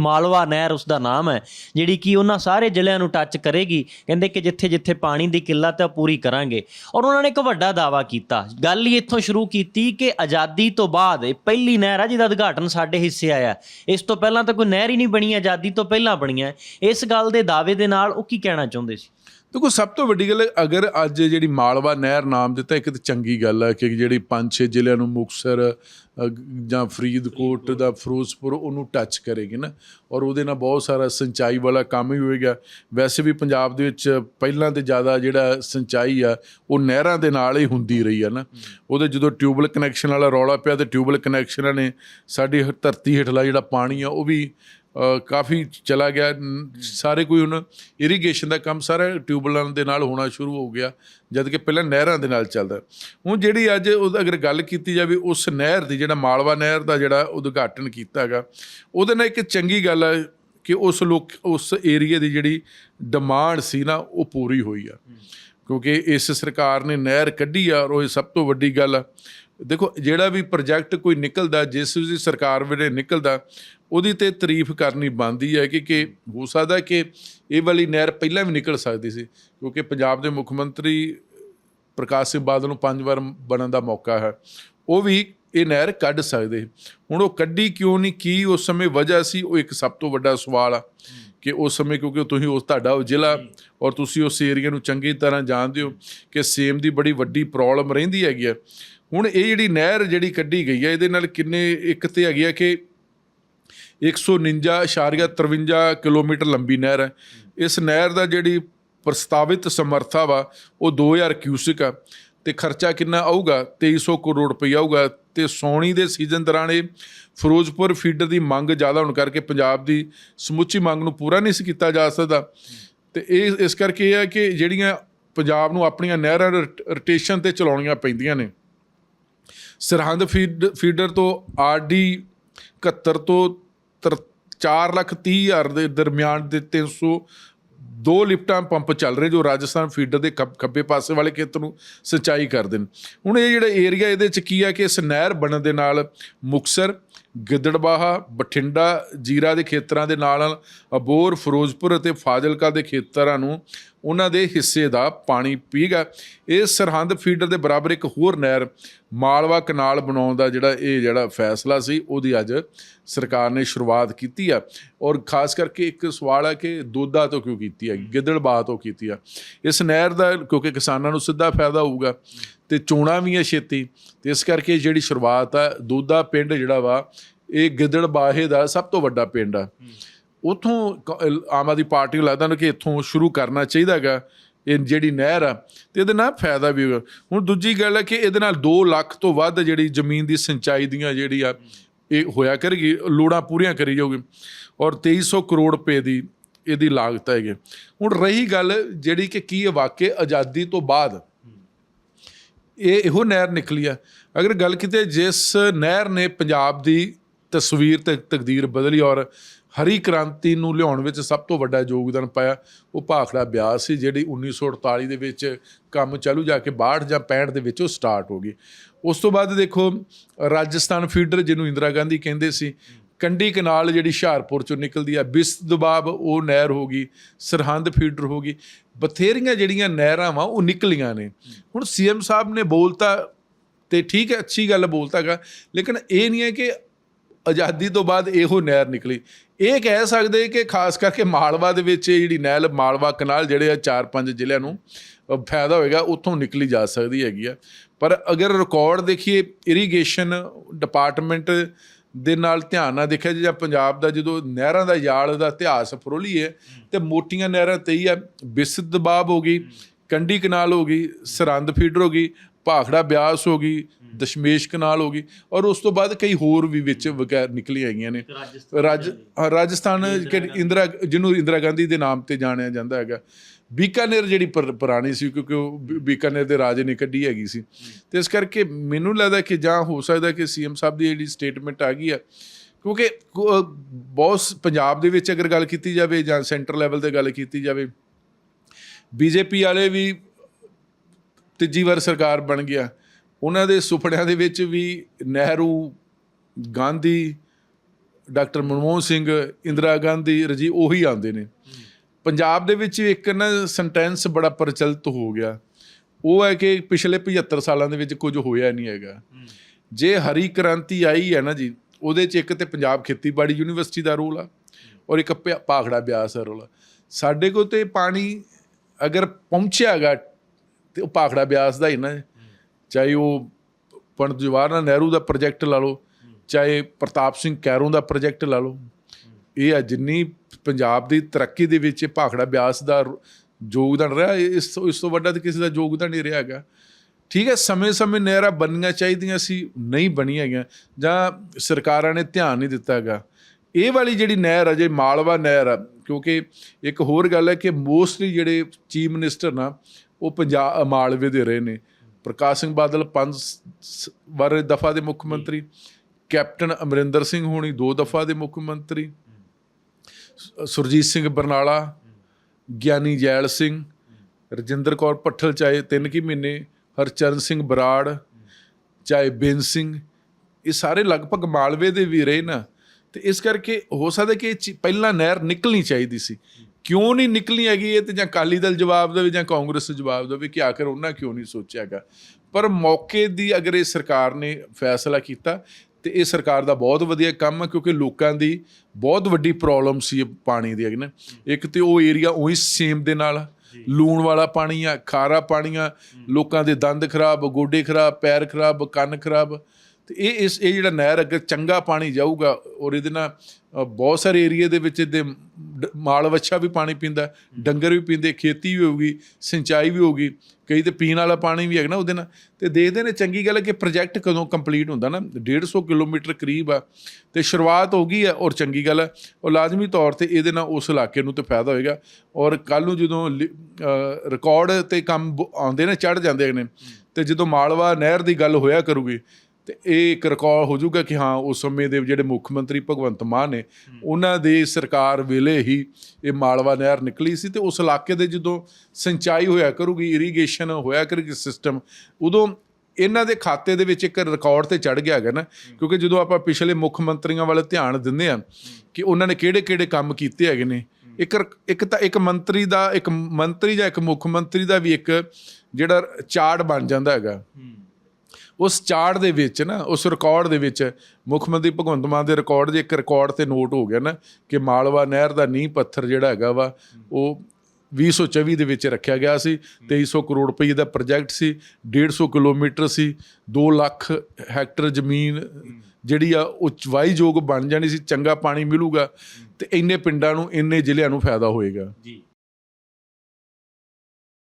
ਮਾਲਵਾ ਨਹਿਰ ਉਸ ਦਾ ਨਾਮ ਹੈ, ਜਿਹੜੀ ਕਿ ਉਹਨਾਂ ਸਾਰੇ ਜ਼ਿਲ੍ਹਿਆਂ ਨੂੰ ਟੱਚ ਕਰੇਗੀ। ਕਹਿੰਦੇ ਕਿ ਜਿੱਥੇ ਜਿੱਥੇ ਪਾਣੀ ਦੀ ਕਿੱਲਤ ਹੈ ਉਹ ਪੂਰੀ ਕਰਾਂਗੇ। ਔਰ ਉਹਨਾਂ ਨੇ ਇੱਕ ਵੱਡਾ ਦਾਵਾ ਕੀਤਾ। ਗੱਲ ਹੀ ਇੱਥੋਂ ਸ਼ੁਰੂ ਕੀਤੀ ਕਿ ਆਜ਼ਾਦੀ ਤੋਂ ਬਾਅਦ ਇਹ ਪਹਿਲੀ ਨਹਿਰ ਹੈ ਜਿਹਦਾ ਉਦਘਾਟਨ ਸਾਡੇ ਹਿੱਸੇ ਆਇਆ। ਇਸ ਤੋਂ ਪਹਿਲਾਂ ਤਾਂ ਕੋਈ ਨਹਿਰ ਹੀ ਨਹੀਂ ਬਣੀ, ਆਜ਼ਾਦੀ ਤੋਂ ਪਹਿਲਾਂ ਬਣੀਆਂ। ਇਸ ਗੱਲ ਦੇ ਦਾਅਵੇ ਦੇ ਨਾਲ ਉਹ ਕੀ ਕਹਿਣਾ ਚਾਹੁੰਦੇ ਸੀ? ਦੇਖੋ ਸਭ ਤੋਂ ਵੱਡੀ ਗੱਲ ਹੈ, ਅਗਰ ਅੱਜ ਜਿਹੜੀ ਮਾਲਵਾ ਨਹਿਰ ਨਾਮ ਦਿੱਤਾ ਇੱਕ ਤਾਂ ਚੰਗੀ ਗੱਲ ਹੈ ਕਿ ਜਿਹੜੀ ਪੰਜ ਛੇ ਜ਼ਿਲ੍ਹਿਆਂ ਨੂੰ ਮੁਕਸਰ ਜਾਂ ਫਰੀਦਕੋਟ ਦਾ ਫਿਰੋਜ਼ਪੁਰ ਉਹਨੂੰ ਟੱਚ ਕਰੇਗੀ ਨਾ। ਔਰ ਉਹਦੇ ਨਾਲ ਬਹੁਤ ਸਾਰਾ ਸਿੰਚਾਈ ਵਾਲਾ ਕੰਮ ਵੀ ਹੋਏਗਾ। ਵੈਸੇ ਵੀ ਪੰਜਾਬ ਦੇ ਵਿੱਚ ਪਹਿਲਾਂ ਤੇ ਜ਼ਿਆਦਾ ਜਿਹੜਾ ਸਿੰਚਾਈ ਆ ਉਹ ਨਹਿਰਾਂ ਦੇ ਨਾਲ ਹੀ ਹੁੰਦੀ ਰਹੀ ਆ ਨਾ। ਉਹਦੇ ਜਦੋਂ ਟਿਊਬਲ ਕਨੈਕਸ਼ਨ ਵਾਲਾ ਰੌਲਾ ਪਿਆ ਤੇ ਟਿਊਬਲ ਕਨੈਕਸ਼ਨਾਂ ਨੇ ਸਾਡੀ ਹ- ਧਰਤੀ ਹੇਠਲਾ ਜਿਹੜਾ ਪਾਣੀ ਆ ਉਹ ਵੀ ਕਾਫੀ ਚਲਾ ਗਿਆ। ਸਾਰੇ ਕੋਈ ਹੁਣ ਇਰੀਗੇਸ਼ਨ ਦਾ ਕੰਮ ਸਾਰਾ ਟਿਊਬਲਾਂ ਦੇ ਨਾਲ ਹੋਣਾ ਸ਼ੁਰੂ ਹੋ ਗਿਆ, ਜਦ ਕਿ ਪਹਿਲਾਂ ਨਹਿਰਾਂ ਦੇ ਨਾਲ ਚੱਲਦਾ। ਹੁਣ ਜਿਹੜੀ ਅੱਜ ਉਹ ਅਗਰ ਗੱਲ ਕੀਤੀ ਜਾਵੇ, ਉਸ ਨਹਿਰ ਦੀ ਜਿਹੜਾ ਮਾਲਵਾ ਨਹਿਰ ਦਾ ਜਿਹੜਾ ਉਦਘਾਟਨ ਕੀਤਾ ਹੈਗਾ, ਉਹਦੇ ਨਾਲ ਇੱਕ ਚੰਗੀ ਗੱਲ ਹੈ ਕਿ ਉਸ ਲੋਕ, ਉਸ ਏਰੀਆ ਦੀ ਜਿਹੜੀ ਡਿਮਾਂਡ ਸੀ ਨਾ, ਉਹ ਪੂਰੀ ਹੋਈ ਆ। ਕਿਉਂਕਿ ਇਸ ਸਰਕਾਰ ਨੇ ਨਹਿਰ ਕੱਢੀ ਆ ਔਰ ਉਹ ਸਭ ਤੋਂ ਵੱਡੀ ਗੱਲ ਆ। ਦੇਖੋ, ਜਿਹੜਾ ਵੀ ਪ੍ਰੋਜੈਕਟ ਕੋਈ ਨਿਕਲਦਾ, ਜਿਸ ਦੀ ਸਰਕਾਰ ਵੇਲੇ ਨਿਕਲਦਾ ਉਹਦੀ ਤੇ ਤਾਰੀਫ ਕਰਨੀ ਬਣਦੀ ਹੈ ਕਿ ਕਿ ਹੋ ਸਕਦਾ ਕਿ ਇਹ ਵਾਲੀ ਨਹਿਰ ਪਹਿਲਾਂ ਵੀ ਨਿਕਲ ਸਕਦੀ ਸੀ, ਕਿਉਂਕਿ ਪੰਜਾਬ ਦੇ ਮੁੱਖ ਮੰਤਰੀ ਪ੍ਰਕਾਸ਼ ਸਿੰਘ ਬਾਦਲ ਨੂੰ ਪੰਜ ਵਾਰ ਬਣਨ ਦਾ ਮੌਕਾ ਹੈ। ਉਹ ਵੀ ਇਹ ਨਹਿਰ ਕੱਢ ਸਕਦੇ। ਹੁਣ ਉਹ ਕੱਢੀ ਕਿਉਂ ਨਹੀਂ, ਕੀ ਉਸ ਸਮੇਂ ਵਜ੍ਹਾ ਸੀ, ਉਹ ਇੱਕ ਸਭ ਤੋਂ ਵੱਡਾ ਸਵਾਲ ਆ ਕਿ ਉਸ ਸਮੇਂ ਕਿਉਂਕਿ ਤੁਸੀਂ ਉਸ ਤੁਹਾਡਾ ਉਹ ਜ਼ਿਲ੍ਹਾ ਔਰ ਤੁਸੀਂ ਉਸ ਏਰੀਆ ਨੂੰ ਚੰਗੀ ਤਰ੍ਹਾਂ ਜਾਣਦੇ ਹੋ ਕਿ ਸੇਮ ਦੀ ਬੜੀ ਵੱਡੀ ਪ੍ਰੋਬਲਮ ਰਹਿੰਦੀ ਹੈਗੀ ਆ। ਹੁਣ ਇਹ ਜਿਹੜੀ ਨਹਿਰ ਜਿਹੜੀ ਕੱਢੀ ਗਈ ਹੈ, ਇਹਦੇ ਨਾਲ ਕਿੰਨੇ ਇੱਕ ਤੇ ਹੈਗੀ ਆ ਕਿ 149.53 ਕਿਲੋਮੀਟਰ ਲੰਬੀ ਨਹਿਰ ਹੈ। ਇਸ ਨਹਿਰ ਦਾ ਜਿਹੜੀ ਪ੍ਰਸਤਾਵਿਤ ਸਮਰੱਥਾ ਵਾ, ਉਹ 2000 ਕਿਊਸਿਕ ਆ। ਤੇ ਖਰਚਾ ਕਿੰਨਾ ਆਊਗਾ? 2300 ਕਰੋੜ ਰੁਪਈਆ ਆਊਗਾ। ਤੇ ਸੌਣੀ ਦੇ ਸੀਜ਼ਨ ਦੌਰਾਨ ਇਹ ਫਿਰੋਜ਼ਪੁਰ ਫੀਡਰ ਦੀ ਮੰਗ ਜ਼ਿਆਦਾ ਹੋਣ ਕਰਕੇ ਪੰਜਾਬ ਦੀ ਸਮੁੱਚੀ ਮੰਗ ਨੂੰ ਪੂਰਾ ਨਹੀਂ ਸੀ ਕੀਤਾ ਜਾ ਸਕਦਾ। ਤੇ ਇਹ ਇਸ ਕਰਕੇ ਇਹ ਹੈ ਕਿ ਜਿਹੜੀਆਂ ਪੰਜਾਬ ਨੂੰ ਆਪਣੀਆਂ ਨਹਿਰਾਂ ਰੋਟੇਸ਼ਨ ਤੇ ਚਲਾਉਣੀਆਂ ਪੈਂਦੀਆਂ ਨੇ। ਸਰਹੰਦ ਫੀਡ ਫੀਡਰ ਤੋਂ ਆਰਡੀ 71 ਤੋਂ 4 ਲੱਖ 30 ਹਜ਼ਾਰ ਦੇ ਦਰਮਿਆਨ ਦੇ 300 ਦੋ ਲਿਫਟਾਂ ਪੰਪ ਚੱਲ ਰਹੇ ਜੋ ਰਾਜਸਥਾਨ ਫੀਡਰ ਦੇ ਖੱਬ- ਖੱਬੇ ਪਾਸੇ ਵਾਲੇ ਖੇਤਰ ਨੂੰ ਸਿੰਚਾਈ ਕਰਦੇ ਨੇ। ਹੁਣ ਇਹ ਜਿਹੜਾ ਏਰੀਆ ਇਹਦੇ ਚ ਕੀ ਆ ਕਿ ਇਸ ਨਹਿਰ ਬਣਨ ਦੇ ਨਾਲ ਮੁਕਸਰ, ਗਿੱਦੜਬਾਹਾ, ਬਠਿੰਡਾ, ਜੀਰਾ ਦੇ ਖੇਤਰਾਂ ਦੇ ਨਾਲ ਨਾਲ ਅਬੋਰ, ਫਿਰੋਜ਼ਪੁਰ ਅਤੇ ਫਾਜ਼ਿਲਕਾ ਦੇ ਖੇਤਰਾਂ ਨੂੰ ਉਹਨਾਂ ਦੇ ਹਿੱਸੇ ਦਾ ਪਾਣੀ ਪੀਗਾ। ਇਹ ਸਰਹੰਦ ਫੀਡਰ ਦੇ ਬਰਾਬਰ ਇੱਕ ਹੋਰ ਨਹਿਰ ਮਾਲਵਾ ਕਨਾਲ ਬਣਾਉਣ ਦਾ ਜਿਹੜਾ ਇਹ ਜਿਹੜਾ ਫੈਸਲਾ ਸੀ, ਉਹਦੀ ਅੱਜ ਸਰਕਾਰ ਨੇ ਸ਼ੁਰੂਆਤ ਕੀਤੀ ਆ। ਔਰ ਖਾਸ ਕਰਕੇ ਇੱਕ ਸਵਾਲ ਹੈ ਕਿ ਦੋਦਾ ਤੋਂ ਕਿਉਂ ਕੀਤੀ ਹੈ ਗਿੱਦੜਬਾਹ ਤੋਂ ਕੀਤੀ ਆ। ਇਸ ਨਹਿਰ ਦਾ ਕਿਉਂਕਿ ਕਿਸਾਨਾਂ ਨੂੰ ਸਿੱਧਾ ਫਾਇਦਾ ਹੋਊਗਾ ਤੇ ਚੋਣਾ ਵੀ ਹੈ ਛੇਤੀ, ਤੇ ਇਸ ਕਰਕੇ ਜਿਹੜੀ ਸ਼ੁਰੂਆਤ ਆ, ਦੋਦਾ ਪਿੰਡ ਜਿਹੜਾ ਵਾ, ਇਹ ਗਿੱਦੜਬਾਹੇ ਦਾ ਸਭ ਤੋਂ ਵੱਡਾ ਪਿੰਡ ਆ। ਉਥੋਂ ਆਮ ਆਦਮੀ ਪਾਰਟੀ ਨੂੰ ਲੱਗਦਾ ਨਾ ਕਿ ਇੱਥੋਂ ਸ਼ੁਰੂ ਕਰਨਾ ਚਾਹੀਦਾ ਹੈਗਾ, ਇਹ ਜਿਹੜੀ ਨਹਿਰ ਆ, ਤੇ ਇਹਦੇ ਨਾਲ ਫਾਇਦਾ ਵੀ ਹੋਗਾ ਹੁਣ ਦੂਜੀ ਗੱਲ ਹੈ ਕਿ ਇਹਦੇ ਨਾਲ 2 ਲੱਖ ਤੋਂ ਵੱਧ ਜਿਹੜੀ ਜ਼ਮੀਨ ਦੀ ਸਿੰਚਾਈ ਦੀਆਂ ਜਿਹੜੀ ਆ, ਇਹ ਹੋਇਆ ਕਰੇਗੀ, ਲੋੜਾਂ ਪੂਰੀਆਂ ਕਰੀ ਜਾਊਗੀ। ਔਰ 2300 ਕਰੋੜ ਰੁਪਏ ਦੀ ਇਹਦੀ ਲਾਗਤ ਹੈਗੀ। ਹੁਣ ਰਹੀ ਗੱਲ ਜਿਹੜੀ ਕਿ ਕੀ ਇਹ ਵਾਕਿਆ ਆਜ਼ਾਦੀ ਤੋਂ ਬਾਅਦ ਇਹ ਇਹੋ ਨਹਿਰ ਨਿਕਲੀ ਆ। ਅਗਰ ਗੱਲ ਕੀਤੇ ਜਿਸ ਨਹਿਰ ਨੇ ਪੰਜਾਬ ਦੀ ਤਸਵੀਰ ਤੇ ਤਕਦੀਰ ਬਦਲੀ ਔਰ ਹਰੀ ਕ੍ਰਾਂਤੀ ਨੂੰ ਲਿਆਉਣ ਵਿੱਚ ਸਭ ਤੋਂ ਵੱਡਾ ਯੋਗਦਾਨ ਪਾਇਆ। ਉਹ ਭਾਖੜਾ ਬਿਆਸ ਸੀ, ਜਿਹੜੀ 1948 ਦੇ ਵਿੱਚ ਕੰਮ ਚਾਲੂ ਜਾ ਕੇ 62 ਜਾਂ 65 ਦੇ ਵਿੱਚ ਉਹ ਸਟਾਰਟ ਹੋ ਗਈ। ਉਸ ਤੋਂ ਬਾਅਦ ਦੇਖੋ, ਰਾਜਸਥਾਨ ਫੀਡਰ ਜਿਹਨੂੰ ਇੰਦਰਾ ਗਾਂਧੀ ਕਹਿੰਦੇ ਸੀ ਕੰਡੀ ਕਨਾਲ ਜਿਹੜੀ ਹੁਸ਼ਿਆਰਪੁਰ ਚੋਂ ਨਿਕਲਦੀ ਆ ਬਿਸ ਦਬਾਬ ਉਹ ਨਹਿਰ ਹੋ ਗਈ, ਸਰਹੰਦ ਫੀਡਰ ਹੋ ਗਈ। ਬਥੇਰੀਆਂ ਜਿਹੜੀਆਂ ਨਹਿਰਾਂ ਵਾ ਉਹ ਨਿਕਲੀਆਂ ਨੇ। ਹੁਣ ਸੀਐਮ ਸਾਹਿਬ ਨੇ ਬੋਲਤਾ ਤੇ ਠੀਕ ਹੈ, ਅੱਛੀ ਗੱਲ ਬੋਲਤਾਗਾ ਲੇਕਿਨ ਇਹ ਨਹੀਂ ਹੈ ਕਿ ਆਜ਼ਾਦੀ ਤੋਂ ਬਾਅਦ ਇਹੋ ਨਹਿਰ ਨਿਕਲੀ। ਇਹ ਕਹਿ ਸਕਦੇ ਕਿ ਖਾਸ ਕਰਕੇ ਮਾਲਵਾ ਦੇ ਵਿੱਚ ਜਿਹੜੀ ਨਹਿਰ ਮਾਲਵਾ ਕਨਾਲ ਜਿਹੜੇ ਆ ਚਾਰ ਪੰਜ ਜ਼ਿਲ੍ਹਿਆਂ ਨੂੰ ਫਾਇਦਾ ਹੋਏਗਾ ਉੱਥੋਂ ਨਿਕਲੀ ਜਾ ਸਕਦੀ ਹੈਗੀ ਆ। ਪਰ ਅਗਰ ਰਿਕਾਰਡ ਦੇਖੀਏ ਇਰੀਗੇਸ਼ਨ ਡਿਪਾਰਟਮੈਂਟ ਦੇ ਨਾਲ ਧਿਆਨ ਨਾਲ ਦੇਖਿਆ ਜੇ ਪੰਜਾਬ ਦਾ ਜਦੋਂ ਨਹਿਰਾਂ ਦਾ ਯਾਲ ਦਾ ਇਤਿਹਾਸ ਫਰੋਲੀਏ ਤੇ ਮੋਟੀਆਂ ਨਹਿਰਾਂ ਤੇ ਹੀ ਆ ਬਿਸਤ ਦਬਾਬ ਹੋ ਗਈ ਕੰਡੀ ਕਨਾਲ ਹੋ ਗਈ ਸਰੰਦ ਫੀਡਰ ਹੋ ਗਈ ਭਾਖੜਾ ਬਿਆਸ ਹੋ ਗਈ ਦਸ਼ਮੇਸ਼ ਕਨਾਲ ਹੋ ਗਈ ਔਰ ਉਸ ਤੋਂ ਬਾਅਦ ਕਈ ਹੋਰ ਵੀ ਵਿੱਚ ਵਗੈਰ ਨਿਕਲੀ ਹੈਗੀਆਂ ਨੇ। ਰਾਜ ਰਾਜਸਥਾਨ ਇੰਦਰਾ ਜਿਹਨੂੰ ਇੰਦਰਾ ਗਾਂਧੀ ਦੇ ਨਾਮ ਤੇ ਜਾਣਿਆ ਜਾਂਦਾ ਹੈਗਾ। ਬੀਕਾਨੇਰ ਜਿਹੜੀ ਪੁਰ- ਪੁਰਾਣੀ ਸੀ ਕਿਉਂਕਿ ਉਹ ਬੀਕਾਨੇਰ ਦੇ ਰਾਜੇ ਨੇ ਕੱਢੀ ਹੈਗੀ ਸੀ। ਤੇ ਇਸ ਕਰਕੇ ਮੈਨੂੰ ਲੱਗਦਾ ਕਿ ਜਾਂ ਹੋ ਸਕਦਾ ਕਿ ਸੀਐਮ ਸਾਹਿਬ ਦੀ ਜਿਹੜੀ ਸਟੇਟਮੈਂਟ ਆ ਗਈ ਆ ਕਿਉਂਕਿ ਬਹੁਤ ਪੰਜਾਬ ਦੇ ਵਿੱਚ ਅਗਰ ਗੱਲ ਕੀਤੀ ਜਾਵੇ ਜਾਂ ਸੈਂਟਰ ਲੈਵਲ ਤੇ ਗੱਲ ਕੀਤੀ ਜਾਵੇ ਬੀਜੇਪੀ ਵਾਲੇ ਵੀ ਤੀਜੀ ਵਾਰ ਸਰਕਾਰ ਬਣ ਗਿਆ। ਉਹਨਾਂ ਦੇ ਸੁਪਨਿਆਂ ਦੇ ਵਿੱਚ ਵੀ ਨਹਿਰੂ, ਗਾਂਧੀ, ਡਾਕਟਰ ਮਨਮੋਹਨ ਸਿੰਘ, ਇੰਦਰਾ ਗਾਂਧੀ ਰਜੀ ਉਹੀ ਆਉਂਦੇ ਨੇ। ਪੰਜਾਬ ਦੇ ਵਿੱਚ ਇੱਕ ਨਾ ਸੈਂਟੈਂਸ ਬੜਾ ਪ੍ਰਚਲਿਤ ਹੋ ਗਿਆ। ਉਹ ਹੈ ਕਿ ਪਿਛਲੇ 75 ਸਾਲਾਂ ਦੇ ਵਿੱਚ ਕੁਝ ਹੋਇਆ ਨਹੀਂ ਹੈਗਾ। ਜੇ ਹਰੀ ਕ੍ਰਾਂਤੀ ਆਈ ਹੈ ਨਾ ਜੀ, ਉਹਦੇ 'ਚ ਇੱਕ ਤੇ ਪੰਜਾਬ ਖੇਤੀਬਾੜੀ ਯੂਨੀਵਰਸਿਟੀ ਦਾ ਰੋਲ ਆ ਔਰ ਇੱਕ ਭਿਆ- ਭਾਖੜਾ ਬਿਆਸ ਦਾ ਰੋਲ ਆ। ਸਾਡੇ ਕੋਲ ਤੇ ਪਾਣੀ ਅਗਰ ਪਹੁੰਚਿਆਗਾ ਤੇ ਉਹ ਭਾਖੜਾ ਬਿਆਸ ਦਾ ਹੀ ਨਾ ਚਾਹੇ ਉਹ ਪੰਡਤ ਜਵਾਹਰ ਲਾਲ ਨਹਿਰੂ ਦਾ ਪ੍ਰੋਜੈਕਟ ਲਾ ਲਓ ਚਾਹੇ ਪ੍ਰਤਾਪ ਸਿੰਘ ਕੈਰੋਂ ਦਾ ਪ੍ਰੋਜੈਕਟ ਲਾ ਲਓ। ਇਹ ਆ ਜਿੰਨੀ ਪੰਜਾਬ ਦੀ ਤਰੱਕੀ ਦੇ ਵਿੱਚ ਭਾਖੜਾ ਬਿਆਸ ਦਾ ਯੋਗਦਾਨ ਰਿਹਾ ਇਸ ਤੋਂ ਇਸ ਤੋਂ ਵੱਡਾ ਤਾਂ ਕਿਸੇ ਦਾ ਯੋਗਦਾਨ ਨਹੀਂ ਰਿਹਾ ਹੈਗਾ। ਠੀਕ ਹੈ ਸਮੇਂ-ਸਮੇਂ ਨਹਿਰਾਂ ਬਣਨੀਆਂ ਚਾਹੀਦੀਆਂ ਸੀ ਨਹੀਂ ਬਣੀਆਂ ਹੈਗੀਆਂ। ਜਾਂ ਸਰਕਾਰਾਂ ਨੇ ਧਿਆਨ ਨਹੀਂ ਦਿੱਤਾ ਹੈਗਾ। ਇਹ ਵਾਲੀ ਜਿਹੜੀ ਨਹਿਰ ਆ ਜੇ ਮਾਲਵਾ ਨਹਿਰ ਆ ਕਿਉਂਕਿ ਇੱਕ ਹੋਰ ਗੱਲ ਹੈ ਕਿ ਮੋਸਟਲੀ ਜਿਹੜੇ ਚੀਫ ਮਿਨਿਸਟਰ ਨਾ ਉਹ ਪੰਜਾਬ ਮਾਲਵੇ ਦੇ ਰਹੇ ਨੇ। ਪ੍ਰਕਾਸ਼ ਸਿੰਘ ਬਾਦਲ ਪੰਜ ਸ- ਵਾਰ ਦਫਾ ਦੇ ਮੁੱਖ ਮੰਤਰੀ। ਕੈਪਟਨ ਅਮਰਿੰਦਰ ਸਿੰਘ ਹੋਣੀ ਦੋ ਦਫਾ ਦੇ ਮੁੱਖ ਮੰਤਰੀ। ਸੁਰਜੀਤ ਸਿੰਘ ਬਰਨਾਲਾ, ਗਿਆਨੀ ਜੈਲ ਸਿੰਘ, ਰਜਿੰਦਰ ਕੌਰ ਭੱਠਲ ਚਾਹੇ ਤਿੰਨ ਕੀ ਮਹੀਨੇ, ਹਰਚਰਨ ਸਿੰਘ ਬਰਾੜ, ਚਾਹੇ ਬੇਨ ਸਿੰਘ, ਇਹ ਸਾਰੇ ਲਗਭਗ ਮਾਲਵੇ ਦੇ ਵੀ ਰਹੇ ਨਾ। ਤੇ ਇਸ ਕਰਕੇ ਹੋ ਸਕਦਾ ਕਿ ਇਹ ਚੀ- ਪਹਿਲਾਂ ਨਹਿਰ ਨਿਕਲਣੀ ਚਾਹੀਦੀ ਸੀ। ਕਿਉਂ ਨਹੀਂ ਨਿਕਲਣੀ ਹੈਗੀ ਇਹ ਤੇ ਜਾਂ ਅਕਾਲੀ ਦਲ ਜਵਾਬ ਦੇਵੇ ਜਾਂ ਕਾਂਗਰਸ ਜਵਾਬ ਦੇਵੇ ਕਿ ਆਖਰ ਉਹਨਾਂ ਕਿਉਂ ਨਹੀਂ ਸੋਚਿਆਗਾ ਪਰ ਮੌਕੇ ਦੀ ਅਗਰ ਇਹ ਸਰਕਾਰ ਨੇ ਫੈਸਲਾ ਕੀਤਾ ਤੇ ਇਹ ਸਰਕਾਰ ਦਾ ਬਹੁਤ ਵਧੀਆ ਕੰਮ ਹੈ ਕਿਉਂਕਿ ਲੋਕਾਂ ਦੀ ਬਹੁਤ ਵੱਡੀ ਪ੍ਰੋਬਲਮ ਸੀ ਪਾਣੀ ਦੀ ਹੈਗੀ ਨਾ। ਇੱਕ ਤੇ ਉਹ ਏਰੀਆ ਉਹੀ ਸੇਮ ਦੇ ਨਾਲ ਲੂਣ ਵਾਲਾ ਪਾਣੀ ਆ ਖਾਰਾ ਪਾਣੀ ਆ। ਲੋਕਾਂ ਦੇ ਦੰਦ ਖਰਾਬ ਗੋਡੇ ਖਰਾਬ ਪੈਰ ਖਰਾਬ ਕੰਨ ਖਰਾਬ। ਤੇ ਇਹ ਇਸ, ਇਹ ਜਿਹੜਾ ਨਹਿਰ ਅੱਗੇ ਚੰਗਾ ਪਾਣੀ ਜਾਊਗਾ ਔਰ ਇਹਦੇ ਨਾਲ ਬਹੁਤ ਸਾਰੇ ਏਰੀਏ ਦੇ ਵਿੱਚ ਇਹਦੇ ਡ- ਮਾਲ ਵੱਛਾ ਵੀ ਪਾਣੀ ਪੀਂਦਾ, ਡੰਗਰ ਵੀ ਪੀਂਦੇ, ਖੇਤੀ ਵੀ ਹੋਊਗੀ, ਸਿੰਚਾਈ ਵੀ ਹੋਊਗੀ, ਕਈ ਤੇ ਪੀਣ ਵਾਲਾ ਪਾਣੀ ਵੀ ਹੈਗਾ ਨਾ ਉਹਦੇ ਨਾਲ, ਤੇ ਦੇਖਦੇ ਨੇ ਚੰਗੀ ਗੱਲ ਹੈ ਕਿ ਪ੍ਰੋਜੈਕਟ ਕਦੋਂ ਕੰਪਲੀਟ ਹੁੰਦਾ ਨਾ 150 ਕਿਲੋਮੀਟਰ ਕਰੀਬ ਆ, ਤੇ ਸ਼ੁਰੂਆਤ ਹੋ ਗਈ ਹੈ ਔਰ ਚੰਗੀ ਗੱਲ ਹੈ, ਔਰ ਲਾਜ਼ਮੀ ਤੌਰ ਤੇ ਇਹਦੇ ਨਾਲ ਉਸ ਇਲਾਕੇ ਨੂੰ ਤੇ ਫਾਇਦਾ ਹੋਏਗਾ, ਔਰ ਕੱਲ ਨੂੰ ਜਦੋਂ ਰਿਕਾਰਡ ਤੇ ਕੰਮ ਬ- ਆਉਂਦੇ ਨੇ ਚੜ ਜਾਂਦੇ ਨੇ, ਤੇ ਜਦੋਂ ਮਾਲਵਾ ਨਹਿਰ ਦੀ ਗੱਲ ਹੋਇਆ ਕਰੂਗੀ ਤੇ ਇਹ ਇੱਕ ਰਿਕਾਰਡ ਹੋ ਜਾਊਗਾ ਕਿ ਹਾਂ ਉਸ ਸਮੇਂ ਦੇ ਜਿਹੜੇ ਮੁੱਖ ਮੰਤਰੀ ਭਗਵੰਤ ਮਾਨ ਨੇ ਉਹਨਾਂ ਦੇ ਸਰਕਾਰ ਵੇਲੇ ਹੀ ਇਹ ਮਾਲਵਾ ਨਹਿਰ ਨਿਕਲੀ ਸੀ ਤੇ ਉਸ ਇਲਾਕੇ ਦੇ ਜਦੋਂ ਸਿੰਚਾਈ ਹੋਇਆ ਕਰੂਗੀ ਇਰੀਗੇਸ਼ਨ ਹੋਇਆ ਕਰੇਗੀ ਸਿਸਟਮ ਉਦੋਂ ਇਹਨਾਂ ਦੇ ਖਾਤੇ ਦੇ ਵਿੱਚ ਇੱਕ ਰਿਕਾਰਡ ਤੇ ਚੜ ਗਿਆ ਹੈਗਾ ਨਾ ਕਿਉਂਕਿ ਜਦੋਂ ਆਪਾਂ ਪਿਛਲੇ ਮੁੱਖ ਮੰਤਰੀਆਂ ਵੱਲ ਧਿਆਨ ਦਿੰਦੇ ਆ ਕਿ ਉਹਨਾਂ ਨੇ ਕਿਹੜੇ-ਕਿਹੜੇ ਕੰਮ ਕੀਤੇ ਹੈਗੇ ਨੇ ਇੱਕ ਇੱਕ ਤਾਂ ਇੱਕ ਮੰਤਰੀ ਦਾ ਇੱਕ ਮੰਤਰੀ ਜਾਂ ਇੱਕ ਮੁੱਖ ਮੰਤਰੀ ਦਾ ਵੀ ਇੱਕ ਜਿਹੜਾ ਚਾਰਟ ਬਣ ਜਾਂਦਾ ਹੈਗਾ। ਉਸ ਚਾਰਟ ਦੇ ਵਿੱਚ ਨਾ, ਉਸ ਰਿਕਾਰਡ ਦੇ ਵਿੱਚ ਮੁੱਖ ਮੰਤਰੀ ਭਗਵੰਤ ਮਾਨ ਦੇ ਰਿਕਾਰਡ ਦੇ ਇੱਕ ਰਿਕਾਰਡ ਤੇ ਨੋਟ ਹੋ ਗਿਆ ਨਾ ਕਿ ਮਾਲਵਾ ਨਹਿਰ ਦਾ ਨੀਂਹ ਪੱਥਰ ਜਿਹੜਾ ਹੈਗਾ ਵਾ, ਉਹ 2024 ਦੇ ਵਿੱਚ ਰੱਖਿਆ ਗਿਆ ਸੀ 2300 ਕਰੋੜ ਰੁਪਏ ਦਾ ਪ੍ਰੋਜੈਕਟ ਸੀ 150 ਕਿਲੋਮੀਟਰ ਸੀ 2 ਲੱਖ ਹੈਕਟਰ ਜ਼ਮੀਨ ਜਿਹੜੀ ਆ, ਉਹ ਚਵਾਈਯੋਗ ਬਣ ਜਾਣੀ ਸੀ, ਚੰਗਾ ਪਾਣੀ ਮਿਲੂਗਾ ਤੇ ਇੰਨੇ ਪਿੰਡਾਂ ਨੂੰ, ਇੰਨੇ ਜ਼ਿਲ੍ਹਿਆਂ ਨੂੰ ਫਾਇਦਾ ਹੋਏਗਾ। ਜੀ।